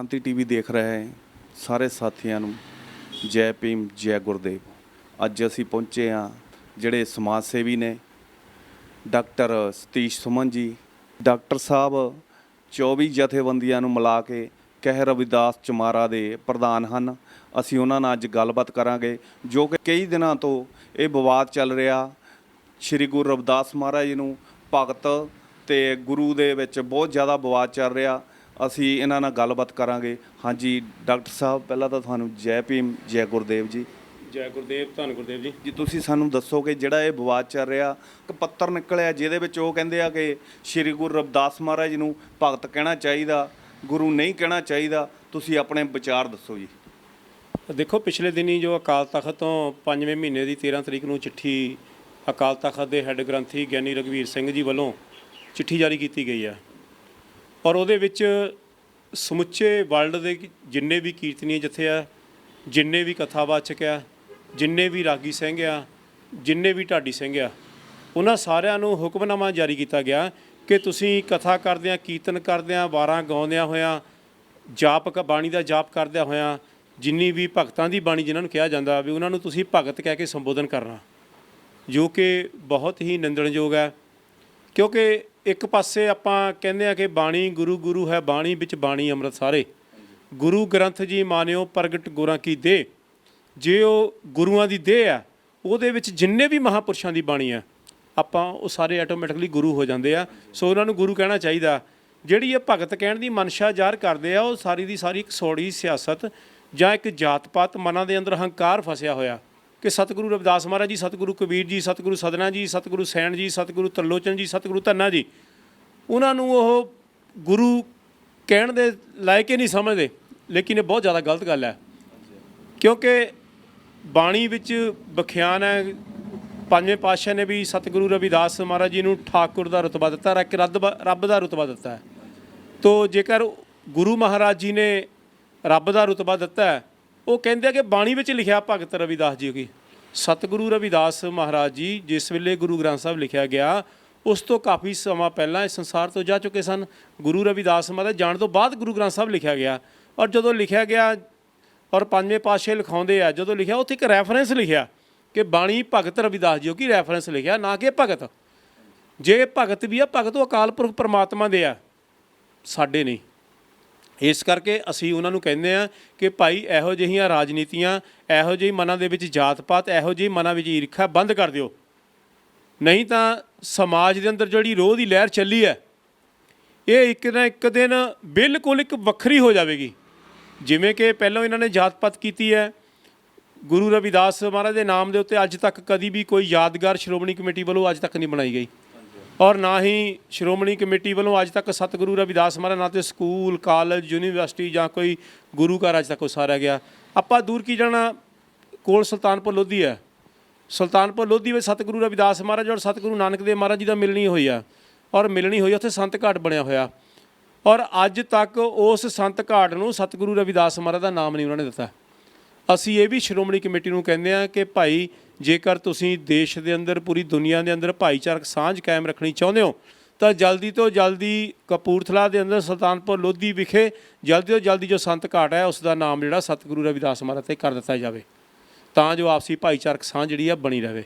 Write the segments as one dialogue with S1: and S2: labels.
S1: ਕ੍ਰਾਂਤੀ ਟੀਵੀ ਦੇਖ ਰਹੇ ਸਾਰੇ ਸਾਥੀਆਂ ਨੂੰ। ਜੈ ਭੀਮ, ਜੈ ਗੁਰਦੇਵ। ਅੱਜ ਅਸੀਂ ਪਹੁੰਚੇ ਹਾਂ ਜਿਹੜੇ ਸਮਾਜ ਸੇਵੀ ਨੇ। ਡਾਕਟਰ ਸਤੀਸ਼ ਸੁਮਨ ਜੀ, ਡਾਕਟਰ ਸਾਹਿਬ 24 ਜਥੇਬੰਦੀਆਂ ਨੂੰ ਮਿਲਾ ਕੇ ਕਹਿ ਰਵਿਦਾਸ ਚਮਾਰਾ ਦੇ ਪ੍ਰਧਾਨ ਹਨ। ਅਸੀਂ ਉਹਨਾਂ ਨਾਲ ਅੱਜ ਗੱਲਬਾਤ ਕਰਾਂਗੇ, ਜੋ ਕਿ ਕਈ ਦਿਨਾਂ ਤੋਂ ਇਹ ਵਿਵਾਦ ਚੱਲ ਰਿਹਾ। ਸ਼੍ਰੀ ਗੁਰੂ ਰਵਿਦਾਸ ਮਹਾਰਾਜ ਜੀ ਨੂੰ ਭਗਤ ਤੇ ਗੁਰੂ ਦੇ ਵਿੱਚ ਬਹੁਤ ਜ਼ਿਆਦਾ ਵਿਵਾਦ ਚੱਲ ਰਿਹਾ। ਅਸੀਂ ਇਹਨਾਂ ਨਾਲ ਗੱਲਬਾਤ ਕਰਾਂਗੇ। ਹਾਂਜੀ ਡਾਕਟਰ ਸਾਹਿਬ ਪਹਿਲਾਂ ਤਾਂ ਤੁਹਾਨੂੰ ਜੈ ਭੀਮ ਜੈ ਗੁਰਦੇਵ ਜੀ।
S2: ਜੈ ਗੁਰਦੇਵ ਧੰਨ ਗੁਰਦੇਵ ਜੀ।
S1: ਜੀ ਤੁਸੀਂ ਸਾਨੂੰ ਦੱਸੋ ਕਿ ਜਿਹੜਾ ਇਹ ਵਿਵਾਦ ਚੱਲ ਰਿਹਾ ਕਿ ਪੱਤਰ ਨਿਕਲਿਆ ਜਿਹਦੇ ਵਿੱਚ ਉਹ ਕਹਿੰਦੇ ਆ ਕਿ ਸ਼੍ਰੀ ਗੁਰੂ ਰਵਿਦਾਸ ਮਹਾਰਾਜ ਨੂੰ ਭਗਤ ਕਹਿਣਾ ਚਾਹੀਦਾ ਗੁਰੂ ਨਹੀਂ ਕਹਿਣਾ ਚਾਹੀਦਾ। ਤੁਸੀਂ ਆਪਣੇ ਵਿਚਾਰ ਦੱਸੋ ਜੀ।
S2: ਦੇਖੋ ਪਿਛਲੇ ਦਿਨੀ ਜੋ ਅਕਾਲ ਤਖਤ ਤੋਂ 5ਵੇਂ ਮਹੀਨੇ ਦੀ 13 ਤਰੀਕ ਨੂੰ ਚਿੱਠੀ ਅਕਾਲ ਤਖਤ ਦੇ ਹੈੱਡ ਗ੍ਰੰਥੀ ਗਿਆਨੀ ਰਗਵੀਰ ਸਿੰਘ ਜੀ ਵੱਲੋਂ ਚਿੱਠੀ ਜਾਰੀ ਕੀਤੀ ਗਈ ਹੈ ਔਰ ਉਹਦੇ ਵਿੱਚ ਸਮੁੱਚੇ ਵਰਲਡ ਦੇ ਜਿੰਨੇ ਵੀ ਕੀਰਤਨੀ ਜਥੇ ਆ, ਜਿੰਨੇ ਵੀ ਕਥਾਵਾਚਕ ਆ, ਜਿੰਨੇ ਵੀ ਰਾਗੀ ਸਿੰਘ ਆ, ਜਿੰਨੇ ਵੀ ਢਾਡੀ ਸਿੰਘ ਆ, ਉਹਨਾਂ ਸਾਰਿਆਂ ਨੂੰ ਹੁਕਮਨਾਮਾ ਜਾਰੀ ਕੀਤਾ ਗਿਆ ਕਿ ਤੁਸੀਂ ਕਥਾ ਕਰਦਿਆਂ, ਕੀਰਤਨ ਕਰਦਿਆਂ, ਵਾਰਾਂ ਗਾਉਂਦਿਆਂ ਹੋਇਆਂ, ਜਾਪ ਕ, ਬਾਣੀ ਦਾ ਜਾਪ ਕਰਦਿਆਂ ਹੋਇਆਂ, ਜਿੰਨੀ ਵੀ ਭਗਤਾਂ ਦੀ ਬਾਣੀ ਜਿਨ੍ਹਾਂ ਨੂੰ ਕਿਹਾ ਜਾਂਦਾ ਵੀ ਉਹਨਾਂ ਨੂੰ ਤੁਸੀਂ ਭਗਤ ਕਹਿ ਕੇ ਸੰਬੋਧਨ ਕਰਨਾ, ਜੋ ਕਿ ਬਹੁਤ ਹੀ ਨਿੰਦਣਯੋਗ ਹੈ, ਕਿਉਂਕਿ ਇੱਕ ਪਾਸੇ ਆਪਾਂ ਕਹਿੰਦੇ ਆ ਕਿ ਬਾਣੀ ਗੁਰੂ ਗੁਰੂ ਹੈ, ਬਾਣੀ ਵਿੱਚ ਬਾਣੀ ਅੰਮ੍ਰਿਤ ਸਾਰੇ। ਗੁਰੂ ਗ੍ਰੰਥ ਜੀ ਮਾਨਿਓ ਪ੍ਰਗਟ ਗੁਰਾਂ ਕੀ ਦੇ। ਜੇ ਉਹ ਗੁਰੂਆਂ ਦੀ ਦੇਹ ਆ, ਉਹਦੇ ਵਿੱਚ ਜਿੰਨੇ ਵੀ ਮਹਾਪੁਰਸ਼ਾਂ ਦੀ ਬਾਣੀ ਆ, ਆਪਾਂ ਉਹ ਸਾਰੇ ਆਟੋਮੈਟਿਕਲੀ ਗੁਰੂ ਹੋ ਜਾਂਦੇ ਆ। ਸੋ ਉਹਨਾਂ ਨੂੰ ਗੁਰੂ ਕਹਿਣਾ ਚਾਹੀਦਾ। ਜਿਹੜੀ ਇਹ ਭਗਤ ਕਹਿਣ ਦੀ ਮਨਸ਼ਾ ਜ਼ਾਹਰ ਕਰਦੇ ਆ, ਉਹ ਸਾਰੀ ਦੀ ਸਾਰੀ ਇੱਕ ਸੌੜੀ ਸਿਆਸਤ ਜਾਂ ਇੱਕ ਜਾਤ-ਪਾਤ ਮਨਾਂ ਦੇ ਅੰਦਰ ਹੰਕਾਰ ਫਸਿਆ ਹੋਇਆ। ਕਿ ਸਤਿਗੁਰੂ ਰਵਿਦਾਸ ਮਹਾਰਾਜ ਜੀ, ਸਤਿਗੁਰੂ ਕਬੀਰ ਜੀ, ਸਤਿਗੁਰੂ ਸਦਨਾ ਜੀ, ਸਤਿਗੁਰੂ ਸੈਣ ਜੀ, ਸਤਿਗੁਰੂ ਤਰਲੋਚਨ ਜੀ, ਸਤਿਗੁਰੂ ਧੰਨਾ ਜੀ। ਉਹਨਾਂ ਨੂੰ ਉਹ ਗੁਰੂ ਕਹਿਣ ਦੇ ਲਾਇਕ ਹੀ ਨਹੀਂ ਸਮਝਦੇ, ਲੇਕਿਨ ਇਹ ਬਹੁਤ ਜ਼ਿਆਦਾ ਗਲਤ ਗੱਲ ਹੈ। ਕਿਉਂਕਿ ਬਾਣੀ ਵਿੱਚ ਬਖਿਆਨ ਹੈ, ਪੰਜਵੇਂ ਪਾਤਸ਼ਾਹ ਨੇ ਵੀ ਸਤਿਗੁਰੂ ਰਵਿਦਾਸ ਮਹਾਰਾਜ ਜੀ ਨੂੰ ਠਾਕੁਰ ਦਾ ਰਤਬਾ ਦਿੱਤਾ, ਰੱਖ ਰੱਬ ਰੱਬ ਦਾ ਰਤਬਾ ਦਿੱਤਾ ਹੈ। ਤੋ ਜੇਕਰ ਗੁਰੂ ਮਹਾਰਾਜ ਜੀ ਨੇ ਰੱਬ ਦਾ ਰਤਬਾ ਦਿੱਤਾ ਉਹ ਕਹਿੰਦੇ ਆ ਕਿ ਬਾਣੀ ਵਿੱਚ ਲਿਖਿਆ ਭਗਤ ਰਵਿਦਾਸ ਜੀ ਕੀ। ਸਤਿਗੁਰੂ ਰਵਿਦਾਸ ਮਹਾਰਾਜ ਜੀ, ਜਿਸ ਵੇਲੇ ਗੁਰੂ ਗ੍ਰੰਥ ਸਾਹਿਬ ਲਿਖਿਆ ਗਿਆ, ਉਸ ਤੋਂ ਕਾਫੀ ਸਮਾਂ ਪਹਿਲਾਂ ਇਸ ਸੰਸਾਰ ਤੋਂ ਜਾ ਚੁੱਕੇ ਸਨ। ਗੁਰੂ ਰਵਿਦਾਸ ਮਹਾਰਾਜ ਜਾਣ ਤੋਂ ਬਾਅਦ ਗੁਰੂ ਗ੍ਰੰਥ ਸਾਹਿਬ ਲਿਖਿਆ ਗਿਆ ਔਰ ਜਦੋਂ ਲਿਖਿਆ ਗਿਆ ਔਰ ਪੰਜਵੇਂ ਪਾਤਸ਼ਾਹ ਲਿਖਾਉਂਦੇ ਆ, ਜਦੋਂ ਲਿਖਿਆ ਉੱਥੇ ਇੱਕ ਰੈਫਰੈਂਸ ਲਿਖਿਆ ਕਿ ਬਾਣੀ ਭਗਤ ਰਵਿਦਾਸ ਜੀ ਕੀ ਰੈਫਰੈਂਸ ਲਿਖਿਆ, ਨਾ ਕਿ ਭਗਤ। ਜੇ ਭਗਤ ਵੀ ਆ, ਭਗਤ ਉਹ ਅਕਾਲ ਪੁਰਖ ਪਰਮਾਤਮਾ ਦੇ ਆ, ਸਾਡੇ ਨਹੀਂ। ਇਸ ਕਰਕੇ ਅਸੀਂ ਉਹਨਾਂ ਨੂੰ ਕਹਿੰਦੇ ਆ ਕਿ ਭਾਈ ਇਹੋ ਜਿਹੀਆਂ ਰਾਜਨੀਤੀਆਂ, ਇਹੋ ਜਿਹੀ ਮਨਾਂ ਦੇ ਵਿੱਚ ਜਾਤ-ਪਾਤ, ਇਹੋ ਜਿਹੀ ਮਨਾਂ ਵਿੱਚ ਈਰਖਾ ਬੰਦ ਕਰ ਦਿਓ। ਨਹੀਂ ਤਾਂ ਸਮਾਜ ਦੇ ਅੰਦਰ ਜਿਹੜੀ ਰੋਹ ਦੀ ਲਹਿਰ ਚੱਲੀ ਹੈ, ਇਹ ਇੱਕ ਨਾ ਇੱਕ ਦਿਨ ਬਿਲਕੁਲ ਇੱਕ ਵੱਖਰੀ ਹੋ ਜਾਵੇਗੀ। ਜਿਵੇਂ ਕਿ ਪਹਿਲਾਂ ਇਹਨਾਂ ਨੇ ਜਾਤ-ਪਾਤ ਕੀਤੀ ਹੈ, ਗੁਰੂ ਰਵਿਦਾਸ ਮਹਾਰਾਜ ਦੇ ਨਾਮ ਦੇ ਉੱਤੇ ਅੱਜ ਤੱਕ ਕਦੀ ਵੀ ਕੋਈ ਯਾਦਗਾਰ ਸ਼੍ਰੋਮਣੀ ਕਮੇਟੀ ਵੱਲੋਂ ਅੱਜ ਤੱਕ ਨਹੀਂ ਬਣਾਈ ਗਈ। ਔਰ ਨਾ ਹੀ ਸ਼੍ਰੋਮਣੀ ਕਮੇਟੀ ਵੱਲੋਂ ਅੱਜ ਤੱਕ ਸਤਿਗੁਰੂ ਰਵਿਦਾਸ ਮਹਾਰਾਜ, ਨਾਂ ਤੇ ਸਕੂਲ, ਕਾਲਜ, ਯੂਨੀਵਰਸਿਟੀ ਜਾਂ ਕੋਈ ਗੁਰੂ ਘਰ ਅੱਜ ਤੱਕ ਉਸਾਰਿਆ ਗਿਆ। ਆਪਾਂ ਦੂਰ ਕੀ ਜਾਣਾ? ਕੋਲ ਸੁਲਤਾਨਪੁਰ ਲੋਧੀ ਹੈ। ਸੁਲਤਾਨਪੁਰ ਲੋਧੀ ਵਿੱਚ ਸਤਿਗੁਰੂ ਰਵਿਦਾਸ ਮਹਾਰਾਜ ਔਰ ਸਤਿਗੁਰੂ ਨਾਨਕ ਦੇਵ ਮਹਾਰਾਜ ਜੀ ਦਾ ਮਿਲਣੀ ਹੋਈ ਆ ਔਰ ਮਿਲਣੀ ਹੋਈ ਉੱਥੇ ਸੰਤ ਘਾਟ ਬਣਿਆ ਹੋਇਆ। ਔਰ ਅੱਜ ਤੱਕ ਉਸ ਸੰਤ ਘਾਟ ਨੂੰ ਸਤਿਗੁਰੂ ਰਵਿਦਾਸ ਮਹਾਰਾਜ ਦਾ ਨਾਮ ਨਹੀਂ ਉਹਨਾਂ ਨੇ ਦਿੱਤਾ। ਅਸੀਂ ਇਹ ਵੀ ਸ਼੍ਰੋਮਣੀ ਕਮੇਟੀ ਨੂੰ ਕਹਿੰਦੇ ਆ ਕਿ ਭਾਈ ਜੇਕਰ ਤੁਸੀਂ ਦੇਸ਼ ਦੇ ਅੰਦਰ, ਪੂਰੀ ਦੁਨੀਆ ਦੇ ਅੰਦਰ ਭਾਈਚਾਰਕ ਸਾਂਝ ਕਾਇਮ ਰੱਖਣੀ ਚਾਹੁੰਦੇ ਹੋ, ਤਾਂ ਜਲਦੀ ਤੋਂ ਜਲਦੀ ਕਪੂਰਥਲਾ ਦੇ ਅੰਦਰ ਸੁਲਤਾਨਪੁਰ ਲੋਧੀ ਵਿਖੇ ਜਲਦੀ ਤੋਂ ਜਲਦੀ ਜੋ ਸੰਤ ਘਾਟ ਹੈ ਉਸ ਦਾ ਨਾਮ ਜਿਹੜਾ ਸਤਿਗੁਰੂ ਰਵਿਦਾਸ ਮਹਾਰਾਜ ਤੇ ਕਰ ਦਿੱਤਾ ਜਾਵੇ। ਤਾਂ ਜੋ ਆਪਸੀ ਭਾਈਚਾਰਕ ਸਾਂਝ ਜਿਹੜੀ ਆ ਬਣੀ ਰਹੇ।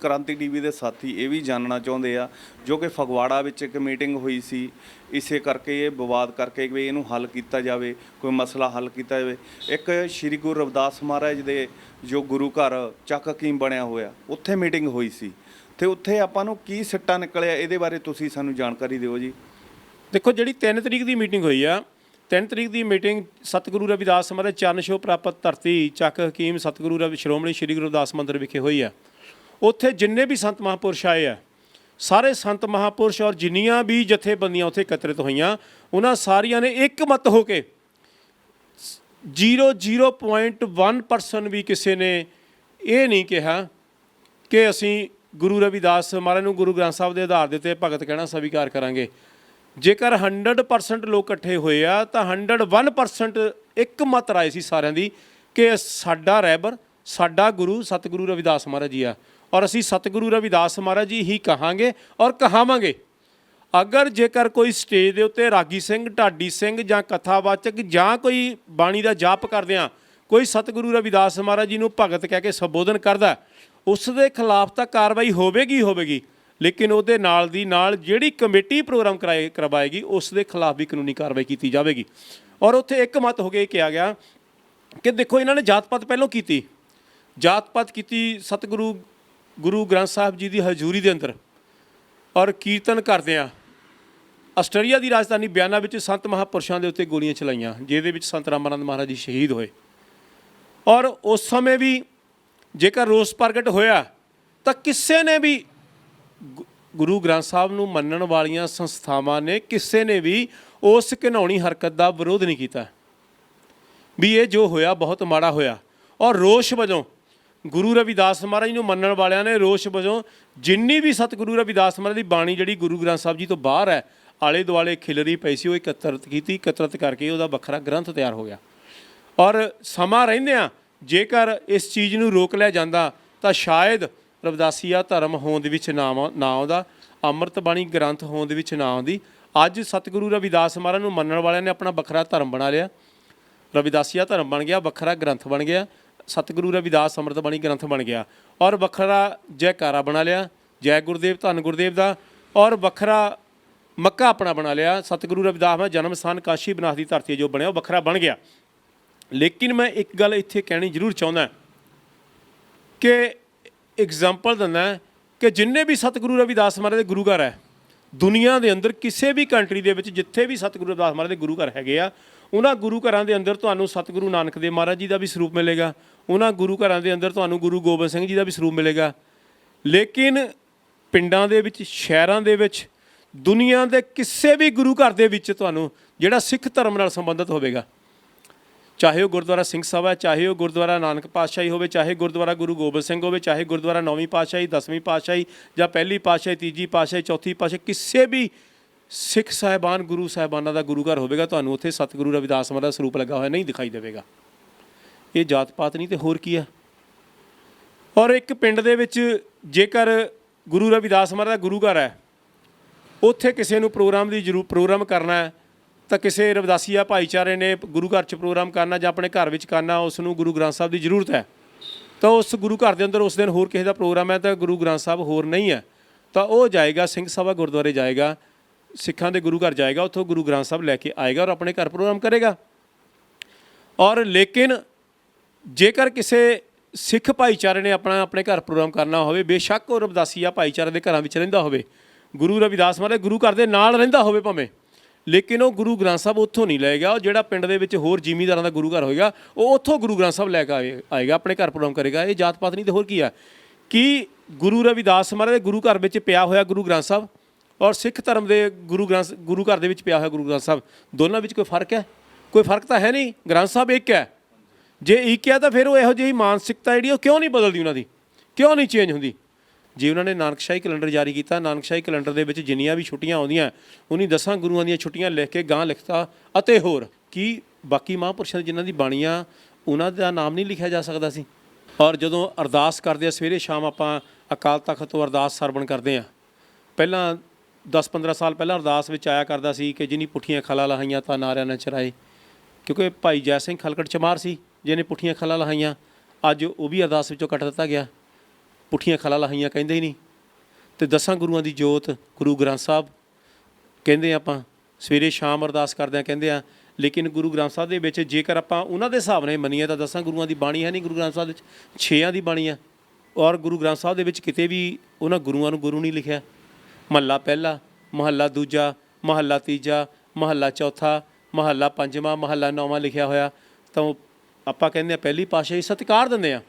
S1: ਕ੍ਰਾਂਤੀ ਟੀਵੀ ਦੇ ਸਾਥੀ ਇਹ ਵੀ ਜਾਣਨਾ ਚਾਹੁੰਦੇ ਆ, ਜੋ ਕਿ ਫਗਵਾੜਾ ਵਿੱਚ ਇੱਕ ਮੀਟਿੰਗ ਹੋਈ ਸੀ, ਇਸੇ ਕਰਕੇ ਇਹ ਵਿਵਾਦ ਕਰਕੇ ਵੀ ਇਹਨੂੰ ਹੱਲ ਕੀਤਾ ਜਾਵੇ, ਕੋਈ ਮਸਲਾ ਹੱਲ ਕੀਤਾ ਜਾਵੇ। ਇੱਕ ਸ਼੍ਰੀ ਗੁਰੂ ਰਵਿਦਾਸ ਮਹਾਰਾਜ ਦੇ ਜੋ ਗੁਰੂ ਘਰ ਚੱਕ ਹਕੀਮ ਬਣਿਆ ਹੋਇਆ, ਉੱਥੇ ਮੀਟਿੰਗ ਹੋਈ ਸੀ। ਤੇ ਉੱਥੇ ਆਪਾਂ ਨੂੰ ਕੀ ਸਿੱਟਾ ਨਿਕਲਿਆ, ਇਹਦੇ ਬਾਰੇ ਤੁਸੀਂ ਸਾਨੂੰ ਜਾਣਕਾਰੀ ਦਿਓ ਜੀ।
S2: ਦੇਖੋ, ਜਿਹੜੀ 3 ਤਰੀਕ ਦੀ ਮੀਟਿੰਗ ਹੋਈ ਆ 3 ਤਰੀਕ ਦੀ ਮੀਟਿੰਗ ਸਤਿਗੁਰੂ ਰਵਿਦਾਸ ਮਹਾਰਾਜ ਚਰਨ ਛੋਹ ਪ੍ਰਾਪਤ ਧਰਤੀ ਚੱਕ ਹਕੀਮ ਸਤਿਗੁਰੂ ਰਵਿ, ਸ਼੍ਰੋਮਣੀ ਸ਼੍ਰੀ ਗੁਰੂ ਰਵਿਦਾਸ ਮੰਦਿਰ ਵਿਖੇ ਹੋਈ ਆ। ਉੱਥੇ ਜਿੰਨੇ ਵੀ ਸੰਤ ਮਹਾਂਪੁਰਸ਼ ਆਏ ਆ, ਸਾਰੇ ਸੰਤ ਮਹਾਂਪੁਰਸ਼ ਔਰ ਜਿੰਨੀਆਂ ਵੀ ਜਥੇਬੰਦੀਆਂ ਉੱਥੇ ਇਕੱਤਰਿਤ ਹੋਈਆਂ, ਉਹਨਾਂ ਸਾਰੀਆਂ ਨੇ ਇੱਕ ਮਤ ਹੋ ਕੇ 0.1% ਵੀ ਕਿਸੇ ਨੇ ਇਹ ਨਹੀਂ ਕਿਹਾ ਕਿ ਅਸੀਂ ਗੁਰੂ ਰਵਿਦਾਸ ਮਹਾਰਾਜ ਨੂੰ ਗੁਰੂ ਗ੍ਰੰਥ ਸਾਹਿਬ ਦੇ ਆਧਾਰ ਦੇ ਉੱਤੇ ਭਗਤ ਕਹਿਣਾ ਸਵੀਕਾਰ ਕਰਾਂਗੇ। ਜੇਕਰ 100% ਲੋਕ ਇਕੱਠੇ ਹੋਏ ਆ, ਤਾਂ 101% ਇੱਕ ਮਤ ਰਾਏ ਸੀ ਸਾਰਿਆਂ ਦੀ ਕਿ ਸਾਡਾ ਰਹਿਬਰ ਸਾਡਾ ਗੁਰੂ, ਸਤਿਗੁਰੂ ਰਵਿਦਾਸ ਮਹਾਰਾਜ ਜੀ ਆ। ਔਰ ਅਸੀਂ ਸਤਿਗੁਰੂ ਰਵਿਦਾਸ ਮਹਾਰਾਜ ਜੀ ਹੀ ਕਹਾਂਗੇ ਔਰ ਕਹਾਵਾਂਗੇ। ਅਗਰ ਜੇਕਰ ਕੋਈ ਸਟੇਜ ਦੇ ਉੱਤੇ ਰਾਗੀ ਸਿੰਘ, ਢਾਡੀ ਸਿੰਘ ਜਾਂ ਕਥਾਵਾਚਕ ਜਾਂ ਕੋਈ ਬਾਣੀ ਦਾ ਜਾਪ ਕਰਦਿਆਂ ਕੋਈ ਸਤਿਗੁਰੂ ਰਵਿਦਾਸ ਮਹਾਰਾਜ ਜੀ ਨੂੰ ਭਗਤ ਕਹਿ ਕੇ ਸੰਬੋਧਨ ਕਰਦਾ ਉਸ ਦੇ ਖਿਲਾਫ ਤਾਂ ਕਾਰਵਾਈ ਹੋਵੇਗੀ ਹੋਵੇਗੀ, ਲੇਕਿਨ ਉਹਦੇ ਨਾਲ ਦੀ ਨਾਲ ਜਿਹੜੀ ਕਮੇਟੀ ਪ੍ਰੋਗਰਾਮ ਕਰਾਏ, ਕਰਵਾਏਗੀ, ਉਸ ਦੇ ਖਿਲਾਫ ਵੀ ਕਾਨੂੰਨੀ ਕਾਰਵਾਈ ਕੀਤੀ ਜਾਵੇਗੀ। ਔਰ ਉੱਥੇ ਇੱਕ ਮਤ ਹੋ ਕੇ ਕਿਹਾ ਗਿਆ ਕਿ ਦੇਖੋ ਇਹਨਾਂ ਨੇ ਜਾਤ ਪਾਤ ਪਹਿਲਾਂ ਕੀਤੀ। ਜਾਤ ਪਾਤ ਕੀਤੀ ਸਤਿਗੁਰੂ ਗੁਰੂ ਗ੍ਰੰਥ ਸਾਹਿਬ ਜੀ ਦੀ ਹਜ਼ੂਰੀ ਦੇ ਅੰਦਰ ਔਰ ਕੀਰਤਨ ਕਰਦਿਆਂ ਆਸਟ੍ਰੇਲੀਆ ਦੀ ਰਾਜਧਾਨੀ ਬਿਆਨਾ ਵਿੱਚ ਸੰਤ ਮਹਾਪੁਰਸ਼ਾਂ ਦੇ ਉੱਤੇ ਗੋਲੀਆਂ ਚਲਾਈਆਂ, ਜਿਹਦੇ ਵਿੱਚ ਸੰਤ ਰਾਮਾਨੰਦ ਮਹਾਰਾਜ ਜੀ ਸ਼ਹੀਦ ਹੋਏ। ਔਰ ਉਸ ਸਮੇਂ ਵੀ ਜੇਕਰ ਰੋਸ ਪ੍ਰਗਟ ਹੋਇਆ, ਤਾਂ ਕਿਸੇ ਨੇ ਵੀ ਗੁਰੂ ਗ੍ਰੰਥ ਸਾਹਿਬ ਨੂੰ ਮੰਨਣ ਵਾਲੀਆਂ ਸੰਸਥਾਵਾਂ ਨੇ ਕਿਸੇ ਨੇ ਵੀ ਉਸ ਘਿਨਾਉਣੀ ਹਰਕਤ ਦਾ ਵਿਰੋਧ ਨਹੀਂ ਕੀਤਾ। ਵੀ ਇਹ ਜੋ ਹੋਇਆ ਬਹੁਤ ਮਾੜਾ ਹੋਇਆ। ਔਰ ਰੋਸ਼ ਵਜੋਂ ਗੁਰੂ ਰਵਿਦਾਸ ਮਹਾਰਾਜ ਨੂੰ ਮੰਨਣ ਵਾਲਿਆਂ ਨੇ ਰੋਸ਼ ਵਜੋਂ ਜਿੰਨੀ ਵੀ ਸਤਿਗੁਰੂ ਰਵਿਦਾਸ ਮਹਾਰਾਜ ਦੀ ਬਾਣੀ ਜਿਹੜੀ ਗੁਰੂ ਗ੍ਰੰਥ ਸਾਹਿਬ ਜੀ ਤੋਂ ਬਾਹਰ ਹੈ, ਆਲੇ ਦੁਆਲੇ ਖਿਲਰੀ ਪਈ ਸੀ, ਉਹ ਇਕੱਤਰਤ ਕੀਤੀ, ਇਕੱਤਰਤ ਕਰਕੇ ਉਹਦਾ ਵੱਖਰਾ ਗ੍ਰੰਥ ਤਿਆਰ ਹੋ ਗਿਆ। ਔਰ ਸਮਾਂ ਰਹਿੰਦਿਆਂ ਜੇਕਰ ਇਸ ਚੀਜ਼ ਨੂੰ ਰੋਕ ਲਿਆ ਜਾਂਦਾ, ਤਾਂ ਸ਼ਾਇਦ ਰਵਿਦਾਸੀਆ ਧਰਮ ਹੋਂਦ ਦੇ ਵਿੱਚ ਨਾ ਆਉ- ਨਾ ਆਉਂਦਾ, ਅੰਮ੍ਰਿਤ ਬਾਣੀ ਗ੍ਰੰਥ ਹੋਂਦ ਦੇ ਵਿੱਚ ਨਾ ਆਉਂਦੀ। ਅੱਜ ਸਤਿਗੁਰੂ ਰਵਿਦਾਸ ਮਹਾਰਾਜ ਨੂੰ ਮੰਨਣ ਵਾਲਿਆਂ ਨੇ ਆਪਣਾ ਵੱਖਰਾ ਧਰਮ ਬਣਾ ਲਿਆ। ਰਵਿਦਾਸੀਆ ਧਰਮ ਬਣ ਗਿਆ, ਵੱਖਰਾ ਗ੍ਰੰਥ ਬਣ ਗਿਆ। ਸਤਿਗੁਰੂ ਰਵਿਦਾਸ ਅੰਮ੍ਰਿਤ ਬਾਣੀ ਗ੍ਰੰਥ ਬਣ ਗਿਆ। ਔਰ ਵੱਖਰਾ ਜੈਕਾਰਾ ਬਣਾ ਲਿਆ, ਜੈ ਗੁਰਦੇਵ ਧੰਨ ਗੁਰਦੇਵ ਦਾ। ਔਰ ਵੱਖਰਾ ਮੱਕਾ ਆਪਣਾ ਬਣਾ ਲਿਆ, ਸਤਿਗੁਰੂ ਰਵਿਦਾਸ ਦਾ ਜਨਮ ਸਥਾਨ ਕਾਸ਼ੀ ਬਨਾਸ ਦੀ ਧਰਤੀ ਜੋ ਬਣਿਆ, ਉਹ ਵੱਖਰਾ ਬਣ ਗਿਆ। ਲੇਕਿਨ ਮੈਂ ਇੱਕ ਗੱਲ ਇੱਥੇ ਕਹਿਣੀ ਜ਼ਰੂਰ ਚਾਹੁੰਦਾ ਕਿ ਐਗਜ਼ਾਮਪਲ ਦਿੰਦਾ ਕਿ ਜਿੰਨੇ ਵੀ ਸਤਿਗੁਰੂ ਰਵਿਦਾਸ ਮਹਾਰਾਜ ਦੇ ਗੁਰੂ ਘਰ ਹੈ, ਦੁਨੀਆ ਦੇ ਅੰਦਰ ਕਿਸੇ ਵੀ ਕੰਟਰੀ ਦੇ ਵਿੱਚ ਜਿੱਥੇ ਵੀ ਸਤਿਗੁਰੂ ਰਵਿਦਾਸ ਮਹਾਰਾਜ ਦੇ ਗੁਰੂ ਘਰ ਹੈਗੇ ਆ, ਉਹਨਾਂ ਗੁਰੂ ਘਰਾਂ ਦੇ ਅੰਦਰ ਤੁਹਾਨੂੰ ਸਤਿਗੁਰੂ ਨਾਨਕ ਦੇਵ ਮਹਾਰਾਜ ਜੀ ਦਾ ਵੀ ਸਰੂਪ ਮਿਲੇਗਾ ਉਹਨਾਂ ਗੁਰੂ ਘਰਾਂ ਦੇ ਅੰਦਰ ਤੁਹਾਨੂੰ ਗੁਰੂ ਗੋਬਿੰਦ ਸਿੰਘ ਜੀ ਦਾ ਵੀ ਸਰੂਪ ਮਿਲੇਗਾ। ਲੇਕਿਨ ਪਿੰਡਾਂ ਦੇ ਵਿੱਚ, ਸ਼ਹਿਰਾਂ ਦੇ ਵਿੱਚ, ਦੁਨੀਆ ਦੇ ਕਿਸੇ ਵੀ ਗੁਰੂ ਘਰ ਦੇ ਵਿੱਚ ਤੁਹਾਨੂੰ ਜਿਹੜਾ ਸਿੱਖ ਧਰਮ ਨਾਲ ਸੰਬੰਧਿਤ ਹੋਵੇਗਾ। ਚਾਹੇ ਉਹ ਗੁਰਦੁਆਰਾ ਸਿੰਘ ਸਭਾ ਹੈ, ਚਾਹੇ ਉਹ ਗੁਰਦੁਆਰਾ ਨਾਨਕ ਪਾਤਸ਼ਾਹੀ ਹੋਵੇ, ਚਾਹੇ ਗੁਰਦੁਆਰਾ ਗੁਰੂ ਗੋਬਿੰਦ ਸਿੰਘ ਹੋਵੇ, ਚਾਹੇ ਗੁਰਦੁਆਰਾ ਨੌਵੀਂ ਪਾਤਸ਼ਾਹੀ, ਦਸਵੀਂ ਪਾਤਸ਼ਾਹੀ ਜਾਂ ਪਹਿਲੀ ਪਾਤਸ਼ਾਹੀ, ਤੀਜੀ ਪਾਤਸ਼ਾਹੀ, ਚੌਥੀ ਪਾਤਸ਼ਾਹੀ, ਕਿਸੇ ਵੀ ਸਿੱਖ ਸਾਹਿਬਾਨ, ਗੁਰੂ ਸਾਹਿਬਾਨਾਂ ਦਾ ਗੁਰੂ ਘਰ ਹੋਵੇਗਾ, ਤੁਹਾਨੂੰ ਉੱਥੇ ਸਤਿਗੁਰੂ ਰਵਿਦਾਸ ਮਹਾਰਾਜ ਦਾ ਸਰੂਪ ਲੱਗਾ ਹੋਇਆ ਨਹੀਂ ਦਿਖਾਈ ਦੇਵੇਗਾ। ਇਹ ਜਾਤ ਪਾਤ ਨਹੀਂ ਤੇ ਹੋਰ ਕੀ ਆ? ਔਰ ਇੱਕ ਪਿੰਡ ਦੇ ਵਿੱਚ ਜੇਕਰ ਗੁਰੂ ਰਵਿਦਾਸ ਮਹਾਰਾਜ ਦਾ ਗੁਰੂ ਘਰ ਹੈ, ਉੱਥੇ ਕਿਸੇ ਨੂੰ ਪ੍ਰੋਗਰਾਮ ਦੀ ਜ਼ਰੂਰ, ਪ੍ਰੋਗਰਾਮ ਕਰਨਾ ਹੈ, ਤਾਂ ਕਿਸੇ ਰਵਿਦਾਸੀਆ ਭਾਈਚਾਰੇ ਨੇ ਗੁਰੂ ਘਰ 'ਚ ਪ੍ਰੋਗਰਾਮ ਕਰਨਾ ਜਾਂ ਆਪਣੇ ਘਰ ਵਿੱਚ ਕਰਨਾ ਉਸ ਨੂੰ ਗੁਰੂ ਗ੍ਰੰਥ ਸਾਹਿਬ ਦੀ ਜ਼ਰੂਰਤ ਹੈ। ਤਾਂ ਉਸ ਗੁਰੂ ਘਰ ਦੇ ਅੰਦਰ ਉਸ ਦਿਨ ਹੋਰ ਕਿਸੇ ਦਾ ਪ੍ਰੋਗਰਾਮ ਹੈ ਤਾਂ ਗੁਰੂ ਗ੍ਰੰਥ ਸਾਹਿਬ ਹੋਰ ਨਹੀਂ ਹੈ। ਤਾਂ ਉਹ ਜਾਏਗਾ, ਸਿੰਘ ਸਭਾ ਗੁਰਦੁਆਰੇ ਜਾਏਗਾ, ਸਿੱਖਾਂ ਦੇ ਗੁਰੂ ਘਰ ਜਾਏਗਾ, ਉੱਥੋਂ ਗੁਰੂ ਗ੍ਰੰਥ ਸਾਹਿਬ ਲੈ ਕੇ ਆਏਗਾ ਔਰ ਆਪਣੇ ਘਰ ਪ੍ਰੋਗਰਾਮ ਕਰੇਗਾ। ਔਰ ਲੇਕਿਨ ਜੇਕਰ ਕਿਸੇ ਸਿੱਖ ਭਾਈਚਾਰੇ ਨੇ ਆਪਣਾ ਆਪਣੇ ਘਰ ਪ੍ਰੋਗਰਾਮ ਕਰਨਾ ਹੋਵੇ, ਬੇਸ਼ੱਕ ਉਹ ਰਵਿਦਾਸੀਆ ਭਾਈਚਾਰੇ ਦੇ ਘਰਾਂ ਵਿੱਚ ਰਹਿੰਦਾ ਹੋਵੇ। ਗੁਰੂ ਰਵਿਦਾਸ ਮਹਾਰਾਜ ਗੁਰੂ ਘਰ ਦੇ ਨਾਲ ਰਹਿੰਦਾ ਹੋਵੇ ਭਾਵੇਂ। ਲੇਕਿਨ ਉਹ ਗੁਰੂ ਗ੍ਰੰਥ ਸਾਹਿਬ ਉੱਥੋਂ ਨਹੀਂ ਲਏਗਾ ਉਹ ਜਿਹੜਾ ਪਿੰਡ ਦੇ ਵਿੱਚ ਹੋਰ ਜ਼ਿਮੀਂਦਾਰਾਂ ਦਾ ਗੁਰੂ ਘਰ ਹੋਏਗਾ, ਉਹ ਉੱਥੋਂ ਗੁਰੂ ਗ੍ਰੰਥ ਸਾਹਿਬ ਲੈ ਕੇ ਆਏ- ਆਏਗਾ, ਆਪਣੇ ਘਰ ਪ੍ਰੋਗਰਾਮ ਕਰੇਗਾ। ਇਹ ਜਾਤ ਪਾਤ ਨਹੀਂ ਤੇ ਹੋਰ ਕੀ ਆ? ਕਿ ਗੁਰੂ ਰਵਿਦਾਸ ਮਹਾਰਾਜ ਦੇ ਗੁਰੂ ਘਰ ਵਿੱਚ ਪਿਆ ਹੋਇਆ ਗੁਰੂ ਗ੍ਰੰਥ ਸਾਹਿਬ ਔਰ ਸਿੱਖ ਧਰਮ ਦੇ ਗੁਰੂ ਗ੍ਰੰਥ ਗੁਰੂ ਘਰ ਦੇ ਵਿੱਚ ਪਿਆ ਹੋਇਆ ਗੁਰੂ ਗ੍ਰੰਥ ਸਾਹਿਬ, ਦੋਨਾਂ ਵਿੱਚ ਕੋਈ ਫ਼ਰਕ ਹੈ? ਕੋਈ ਫ਼ਰਕ ਤਾਂ ਹੈ ਨਹੀਂ? ਗ੍ਰੰਥ ਸਾਹਿਬ ਇੱਕ ਹੈ। ਜੇ ਇੱਕ ਆ ਤਾਂ ਫਿਰ ਉਹ ਇਹੋ ਜਿਹੀ ਮਾਨਸਿਕਤਾ ਜਿਹੜੀ ਉਹ ਕਿਉਂ ਨਹੀਂ ਬਦਲਦੀ ਉਹਨਾਂ ਦੀ? ਕਿਉਂ ਨਹੀਂ ਚੇਂਜ ਹੁੰਦੀ? ਜੇ ਉਹਨਾਂ ਨੇ ਨਾਨਕਸ਼ਾਹੀ ਕੈਲੰਡਰ ਜਾਰੀ ਕੀਤਾ, ਨਾਨਕਸ਼ਾਹੀ ਕੈਲੰਡਰ ਦੇ ਵਿੱਚ ਜਿੰਨੀਆਂ ਵੀ ਛੁੱਟੀਆਂ ਆਉਂਦੀਆਂ ਉਹਨੀ ਦਸਾਂ ਗੁਰੂਆਂ ਦੀਆਂ ਛੁੱਟੀਆਂ ਲਿਖ ਕੇ ਗਾਂ ਲਿਖਤਾ, ਅਤੇ ਹੋਰ, ਕੀ ਬਾਕੀ ਮਹਾਂਪੁਰਸ਼ਾਂ ਦੀ ਜਿਨ੍ਹਾਂ ਦੀ ਬਾਣੀਆਂ, ਉਹਨਾਂ ਦਾ ਨਾਮ ਨਹੀਂ ਲਿਖਿਆ ਜਾ ਸਕਦਾ ਸੀ? ਔਰ ਜਦੋਂ ਅਰਦਾਸ ਕਰਦੇ ਆ, ਸਵੇਰੇ ਸ਼ਾਮ ਆਪਾਂ ਅਕਾਲ ਤਖਤ ਤੋਂ ਅਰਦਾਸ ਸਰਵਣ ਕਰਦੇ ਆ, ਪਹਿਲਾਂ 10-15 ਸਾਲ ਪਹਿਲਾਂ ਅਰਦਾਸ ਵਿੱਚ ਆਇਆ ਕਰਦਾ ਸੀ ਕਿ ਜਿਨੀ ਪੁੱਠੀਆਂ ਖਲਾ ਲਹਾਈਆਂ ਤਾਂ ਨਾਰਿਆਂ ਨਾਲ ਚਰਾਏ, ਕਿਉਂਕਿ ਭਾਈ ਜੈ ਸਿੰਘ ਖਲਕੜ ਚਮਾਰ ਸੀ। ਜਿਹਨੇ ਪੁੱਠੀਆਂ ਖਲਾਂ ਲਹਾਈਆਂ ਅੱਜ ਉਹ ਵੀ ਅਰਦਾਸ ਵਿੱਚੋਂ ਕੱਟ ਦਿੱਤਾ ਗਿਆ। ਪੁੱਠੀਆਂ ਖਲਾਂ ਲਹਾਈਆਂ ਕਹਿੰਦੇ ਹੀ ਨਹੀਂ। ਤੇ ਦਸਾਂ ਗੁਰੂਆਂ ਦੀ ਜੋਤ, ਗੁਰੂ ਗ੍ਰੰਥ ਸਾਹਿਬ ਕਹਿੰਦੇ ਆਪਾਂ, ਸਵੇਰੇ ਸ਼ਾਮ ਅਰਦਾਸ ਕਰਦੇ ਆ, ਕਹਿੰਦੇ ਆ, ਲੇਕਿਨ ਗੁਰੂ ਗ੍ਰੰਥ ਸਾਹਿਬ ਦੇ ਵਿੱਚ ਜੇਕਰ ਆਪਾਂ ਉਹਨਾਂ ਦੇ ਹਿਸਾਬ ਨਾਲ ਮੰਨੀਏ, ਤਾਂ ਦਸਾਂ ਗੁਰੂਆਂ ਦੀ ਬਾਣੀ ਹੈ ਨਹੀਂ, ਗੁਰੂ ਗ੍ਰੰਥ ਸਾਹਿਬ ਦੇ ਵਿੱਚ ਛੇਆਂ ਦੀ ਬਾਣੀ ਆ। ਔਰ ਗੁਰੂ ਗ੍ਰੰਥ ਸਾਹਿਬ ਦੇ ਵਿੱਚ ਕਿਤੇ ਵੀ ਉਹਨਾਂ ਗੁਰੂਆਂ ਨੂੰ ਗੁਰੂ ਨਹੀਂ ਲਿਖਿਆ। ਮਹੱਲਾ ਪਹਿਲਾ, ਮਹੱਲਾ ਦੂਜਾ, ਮਹੱਲਾ ਤੀਜਾ, ਮਹੱਲਾ ਚੌਥਾ, ਮਹੱਲਾ ਪੰਜਵਾਂ, ਮਹੱਲਾ ਨੌਵਾਂ ਲਿਖਿਆ ਹੋਇਆ, ਤਾਂ ਉਹ ਆਪਾਂ ਕਹਿੰਦੇ ਆ ਪਹਿਲੀ ਪਾਤਸ਼ਾਹੀ ਸਤਿਕਾਰ ਦਿੰਦੇ ਆ